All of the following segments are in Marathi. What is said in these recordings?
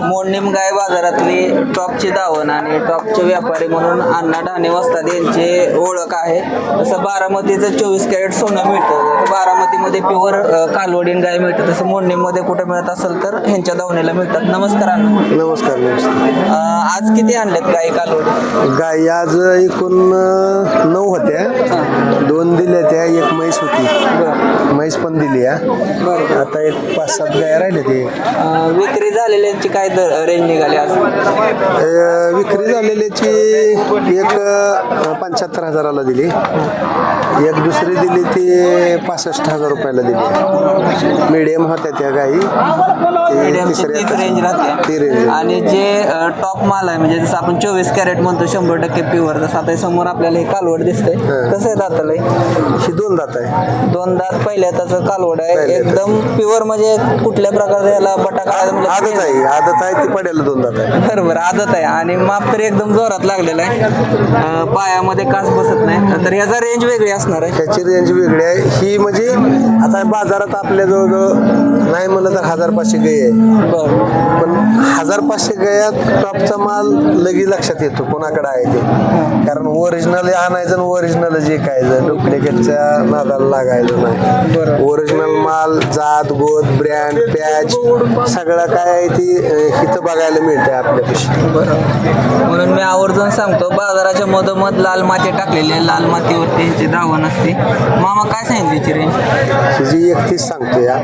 मोडणीम गाय बाजारातली टॉपची दावण आणि टॉपचे व्यापारी म्हणून अण्णा ढाणे वस्ताद यांची ओळख आहे. तसं बारामतीचं चोवीस कॅरेट सोनं मिळतं बारामतीमध्ये प्युअर कालवडीन गाय मिळतं तसं मोडणीमध्ये कुठे मिळत असेल तर ह्यांच्या दावणीला मिळतात. नमस्कार अण्णा. नमस्कार आज किती आणलेत गाय कालवडी? गाई आज एकूण नऊ होत्या. दोन दिल्या त्या एक म्हैस होती. बरं. म्हैस पण दिली हा. आता एक पाच सात गाय राहिले ते. विक्री झालेल्यांची काय दर रेंज निघाली विक्री झालेल्याची एक पंच्याहत्तर हजाराला दिली. एक दुसरी दिली ती पासष्ट हजार रुपयाला दिली मीडियम होत्या त्या गाई. रेंज आणि जे टॉप माल आहे म्हणजे जसं आपण चोवीस कॅरेट म्हणतो शंभर टक्के प्युअर तसं आता समोर आपल्याला हे कालवड दिसतंय. कसं आहे दाताला हे? ही दोन दात आहे. दोन दात पहिल्या त्याचं कालवड आहे. एकदम प्युअर म्हणजे कुठल्या प्रकारचा याला बटाका आदत आहे आदत आहे ती पडेल दोन दात आहे. बरोबर आदत आहे. आणि माप तर एकदम जोरात लागलेला आहे. पायामध्ये कास बसत नाही. तर याचा रेंज वेगळी असणार आहे. त्याची रेंज वेगळी आहे. ही म्हणजे आता बाजारात आपल्या जवळजवळ नाही म्हणलं तर हजार पाचशे गाई आहे. बरं. पण हजार पाचशे गायात टॉपचा माल लगी लक्षात येतो कोणाकडे आहे ते. कारण ओरिजिनल आणायचं आणि ओरिजिनल जे काय डुप्लिकेटच्या नादाला लागायचं नाही. ओरिजिनल माल जात गोत ब्रँड पॅच सगळं काय आहे ती इथं बघायला मिळते आपल्यापाशी. बरं. म्हणून मी आवर्जून सांगतो बाजाराच्या मधोमध लाल माती टाकलेली आहे. लाल मातीवरती ह्याची धावण असते. मामा काय सांगितली रेंज हिची एकतीस सांगतो या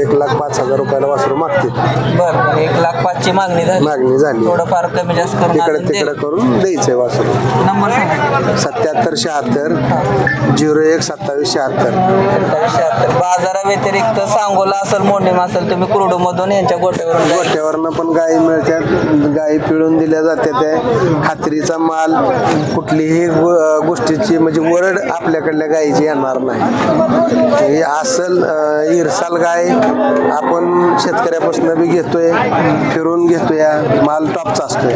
एक लाख पाच हजार रुपयाला वासरू मागते बरं एक लाख पाचची मागणी झाली. मागणी झाली. थोडंफार कमी जास्त करून तिकडे तिकडे दे. करून द्यायचंय वासरू. नंबर सांगा. सत्याहत्तर शहात्तर झिरो एक सत्तावीस शहात्तर. शहात्तर. बाजाराव्यतिरिक्त सांगोला असेल मोंडीम असेल तुम्ही कुरडूमधून यांच्या गोट्यावरून. गोट्यावरनं पण गायी मिळतात गायी पिळून दिल्या जातात त्या. खात्रीचा माल कुठलीही गो- गोष्टीची म्हणजे वरड आपल्याकडल्या गायीची येणार नाही. हे असल अं, इरसाल गाय आपण शेतकऱ्यापासून बी घेतोय फिरून घेतोय माल टॉपचा असतोय.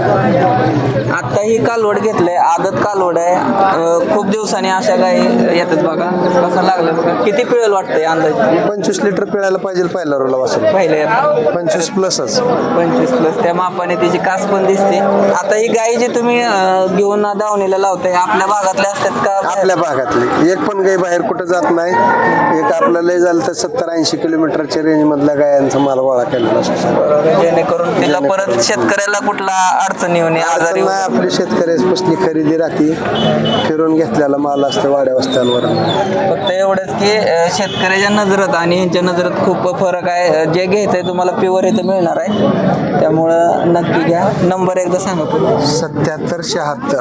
आता ही कालवड घेतलंय आदत कालवड आहे. अं, खूप दिवसांनी अशा गाई येतात बघा. कसं लागलं बघा. किती पिळेल वाटतंय अंदाज? पंचवीस लिटर पिळायला पाहिजे पहिला रोला वासरू. पहिले पंचवीस प्लसच पंचवीस प्लस त्या मापाने तिची कास पण दिसते. आता ही गाई जी तुम्ही अं, घेऊन दावणीला लावताय आपल्या भागातल्या असतात का? आपल्या भागातली. एक पण गाय बाहेर कुठं जात नाही. एक आपलं लय झालं तर सत्तर ऐंशी किलोमीटरच्या रेंज मधल्या गायांचा माल गोळा केलेला असतो. जेणेकरून तिला परत शेतकऱ्याला कुठला अडचण येऊ नये आजारी अडचण नाही आपली शेतकऱ्यापासली खरेदी राहते. फिरून घेतलेला माल असतो वाड्या वस्त्यांवर. फक्त एवढंच की अं, शेतकऱ्याच्या नजरात आणि ह्यांच्या नजरात खूप फरक आहे. अं, जे घ्यायचंय तुम्हाला प्युअर इथं मिळणार आहे. त्यामुळं नक्की घ्या. नंबर एकदा सांगा सत्याहत्तर शहात्तर.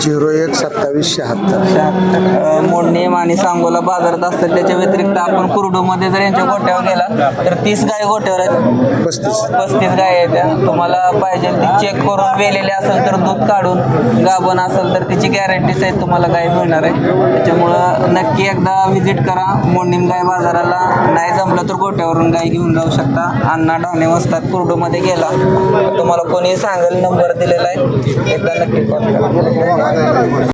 झिरो एक सत्तावीस शहात्तर. अं, मोडणीम आणि सांगोला बाजारात असतात. त्याच्या व्यतिरिक्त आपण कुरडूमध्ये जर यांच्या गोट्यावर गेला तर तीस गाय गोट्यावर आहेत. पस्तीस. पस्तीस गाय आहेत. त्या. तुम्हाला पाहिजे ती चेक करून वेलेले असेल तर दूध काढून गाभण असेल तर तिची गॅरंटी आहेत तुम्हाला गाय मिळणार आहे त्याच्यामुळं नक्की एकदा व्हिजिट करा. मोडणीम गाय बाजाराला नाही जमलं तर गोट्यावरून गाय घेऊन जाऊ शकता. अण्णा डॉने वसतात कुर्डूमध्ये गेला. तुम्हाला कोणी सांगेल नंबर दिलेला आहे. एकदा नक्की कॉल करा.